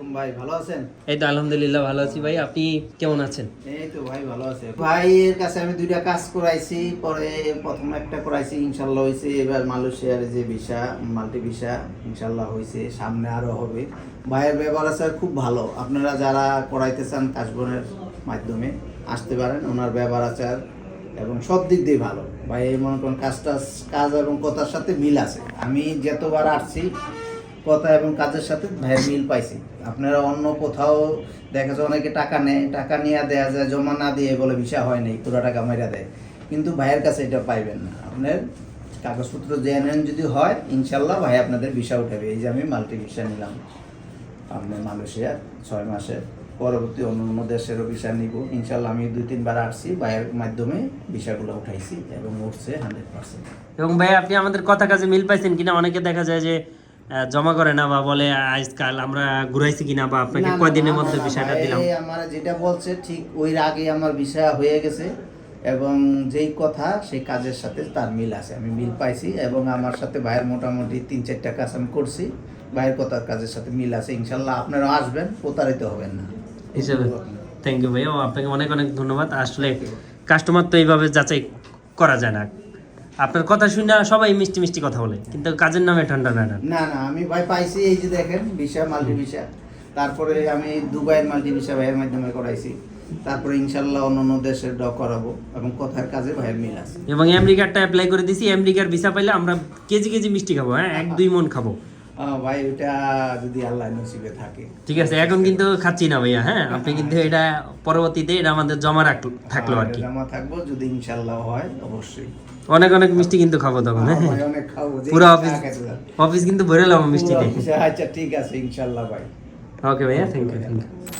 আলাইকুম ভাই ভালো আছেন? এই তো আলহামদুলিল্লাহ ভালো আছি ভাই। আপনি কেমন আছেন? এই তো ভাই ভালো আছে। ভাইয়ের কাছে আমি দুইটা কাজ করাইছি। পরে প্রথম একটা করাইছি ইনশাল্লাহ হয়েছে এবার মালয়েশিয়ার যে ভিসা মাল্টি ভিসা ইনশাল্লাহ হয়েছে সামনে আরও হবে। ভাইয়ের ব্যবহার আছে খুব ভালো। আপনারা যারা করাইতে চান কাশবনের মাধ্যমে আসতে পারেন। ওনার ব্যবহার আচার এবং সব দিক দিয়ে ভালো। ভাই মনে করেন কাজটা কাজ এবং কথার সাথে মিল আছে। আমি যতবার আসছি কথা এবং কাজের সাথে ভাইয়ের মিল পাইছি। আপনারা অন্য কোথাও দেখা যায় অনেকে টাকা নেয়, টাকা নিয়ে দেয়া যায়, জমা না দিয়ে বলে ভিসা হয় নাই, পুরো টাকা মেরা দেয়। কিন্তু ভাইয়ের কাছে এটা পাইবেন না। আপনার কাগজপত্র জেনেন যদি হয়, ইনশাল্লাহ ভাই আপনাদের ভিসা উঠাবে। এই যে আমি মাল্টি ভিসা নিলাম। আপনার মালয়েশিয়ার ছয় মাসের, পরবর্তী অন্য অন্য দেশেরও ভিসা নিব। ইনশাল্লাহ আমি দুই, তিনবার আসছি, ভাইয়ের মাধ্যমে ভিসাগুলো উঠাইছি এবং উঠছে হান্ড্রেড পার্সেন্ট এবং ভাই, আপনি আমাদের কথা কাজে মিল পাইছেন কিনা? অনেকে দেখা যায় যে জমা করে না বা বলে আজকাল আমরা ঘুরাইছি কিনা বা আপনাকে কয়দিনের মধ্যে বিষয়টা দিলাম? আমার যেটা বলছে ঠিক ওই আগে আমার বিষয় হয়ে গেছে এবং যেই কথা সেই কাজের সাথে তার মিল আছে। আমি মিল পাইছি এবং আমার সাথে ভাইয়ের মোটামুটি তিন চারটা কাজ আমি করছি। ভাইয়ের কথার কাজের সাথে মিল আছে। ইনশাল্লাহ আপনারা আসবেন প্রতারিত হবেন না। হিসেবে। থ্যাংক ইউ ভাই ও আপনাকে অনেক অনেক ধন্যবাদ। আসলে কাস্টমার তো এইভাবে যাচাই করা যায় না। আপনার কথা শুনে সবাই মিষ্টি মিষ্টি কথা বলে কিন্তু কাজের নামে ঠান্ডা না না। না আমি ভাই পাইছি এই যে দেখেন ভিসা মাল্টি ভিসা তারপরে আমি দুবাইয়ের মাল্টি ভিসা ভাইয়ের মাধ্যমে করাইছি। তারপরে ইনশাল্লাহ অন্য অন্য দেশের ড করাবো এবং কথার কাজে ভাইয়ের মিল আছে। এবং আমেরিকারটা অ্যাপ্লাই করে দিছি আমেরিকার ভিসা পাইলে আমরা কেজি কেজি মিষ্টি খাব হ্যাঁ? এক দুই মন খাব। ভাই ওটা যদি আল্লাহ নসিবে থাকে। ঠিক আছে এখন কিন্তু খাচ্ছি না ভাইয়া হ্যাঁ? আপনি কিন্তু এটা পরবর্তীতে এটা আমাদের জমা রাখ থাকল আর কি। জমা থাকব যদি ইনশাল্লাহ হয় অবশ্যই। অনেক অনেক মিষ্টি কিন্তু খাব তখন হ্যাঁ অনেক খাব পুরো অফিস অফিস কিন্তু ভরে লাম মিষ্টিতে। আচ্ছা ঠিক আছে ইনশাল্লাহ ভাই। ওকে ভাইয়া থ্যাংক ইউ থ্যাংক ইউ